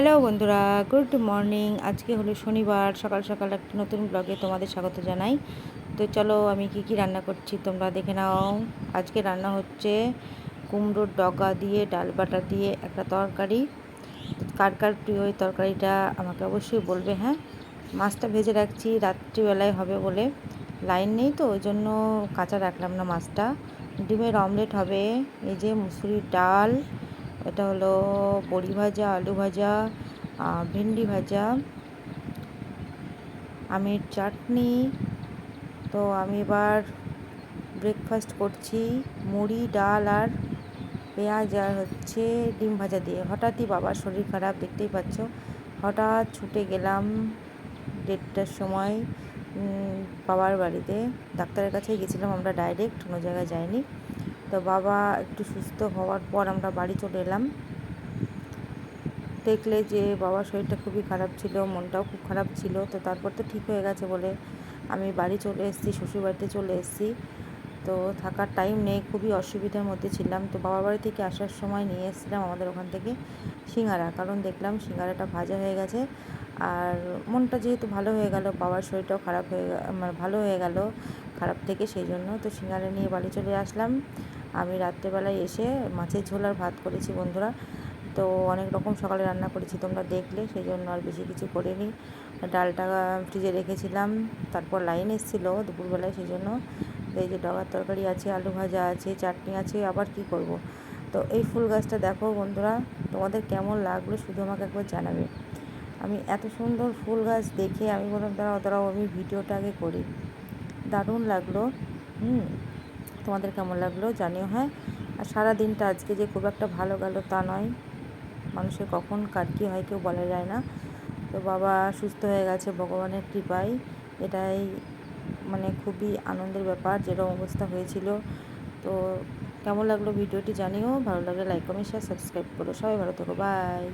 Hello বন্ধুরা, good morning. আজকে হলো শনিবার, সকাল সকাল একটা নতুন ব্লগে তোমাদের স্বাগত জানাই। তো চলো আমি কি কি রান্না করছি তোমরা দেখে নাও। আজকে রান্না হচ্ছে কুমড়োর ডগা দিয়ে, ডাল বাটা দিয়ে একটা তরকারি। কার কার প্রিয় ওই তরকারিটা আমাকে অবশ্যই বলবে হ্যাঁ? মাছটা ভেজে রাখছি, রাত্রিবেলায় হবে বলে লাইন নেই তো, ওই জন্য কাঁচা রাখলাম না মাছটা। ডিমের অমলেট হবে, এই যে মুসুরির ডাল এটা হলো বড়ি ভাজা, আলু ভাজা ভেন্ডি ভাজা, আমের চাটনি। তো আমি এবার ব্রেকফাস্ট করছি মুড়ি, ডাল আর পেঁয়াজ আর হচ্ছে ডিম ভাজা দিয়ে। হঠাৎই বাবার শরীর খারাপ, দেখতেই পাচ্ছ। হঠাৎ ছুটে গেলাম দেড়টার সময় বাবার বাড়িতে। ডাক্তারের কাছে গেছিলাম আমরা ডাইরেক্ট কোনো জায়গায় যাইনি। তো বাবা একটু সুস্থ হওয়ার পর আমরা বাড়ি চলে এলাম। দেখলে যে বাবার শরীরটা খুবই খারাপ ছিল, মনটাও খুব খারাপ ছিল। তো তারপর তো ঠিক হয়ে গেছে বলে আমি বাড়ি চলে এসেছি, শ্বশুরবাড়িতে চলে এসেছি। তো থাকার টাইম নেই, খুবই অসুবিধার মধ্যে ছিলাম। তো বাবার বাড়ি থেকে আসার সময় নিয়ে এসেছিলাম আমাদের ওখান থেকে সিঙ্গারা, কারণ দেখলাম সিঙ্গারাটা ভাজা হয়ে গেছে। আর মনটা যেহেতু ভালো হয়ে গেল, বাবার শরীরটাও খারাপ হয়ে মানে ভালো হয়ে গেল, খারাপ থেকে সেই জন্য। তো সিঙ্গারা নিয়ে বাড়ি চলে আসলাম। আমি রাত্রেবেলায় এসে মাছের ঝোল আর ভাত করেছি বন্ধুরা। তো অনেক রকম সকালে রান্না করেছি, তোমরা দেখলে সেই জন্য আর বেশি কিছু করিনি। ডালটা ফ্রিজে রেখেছিলাম, তারপর লাইন এসেছিল দুপুরবেলায় সেই জন্য এই যে ডগার তরকারি আছে, আলু ভাজা আছে, চাটনি আছে, আবার কি করব। তো এই ফুল গাছটা দেখো বন্ধুরা, তোমাদের কেমন লাগল শুধু আমাকে একবার জানাবে। আমি এত সুন্দর ফুল গাছ দেখে আমি বললাম তারা অতটাও আমি ভিডিওটা আগে করি। দারুণ লাগল, হুম। তোমাদের কেমন লাগল জানিও হ্যাঁ? আর সারা দিনটা আজকে যে খুব একটা ভালো গেল তা নয়। মানুষের কখন কার কী হয় কেউ বলা যায় না। তো বাবা সুস্থ হয়ে গেছে ভগবানের কৃপায়। এটাই মানে খুবই আনন্দের ব্যাপার, যেরকম অবস্থা হয়েছিল। তো কেমন লাগল ভিডিওটি জানিও, ভালো লাগলে লাইক কমেন্ট শেয়ার সাবস্ক্রাইব করো। সবাই ভালো থেকো বাই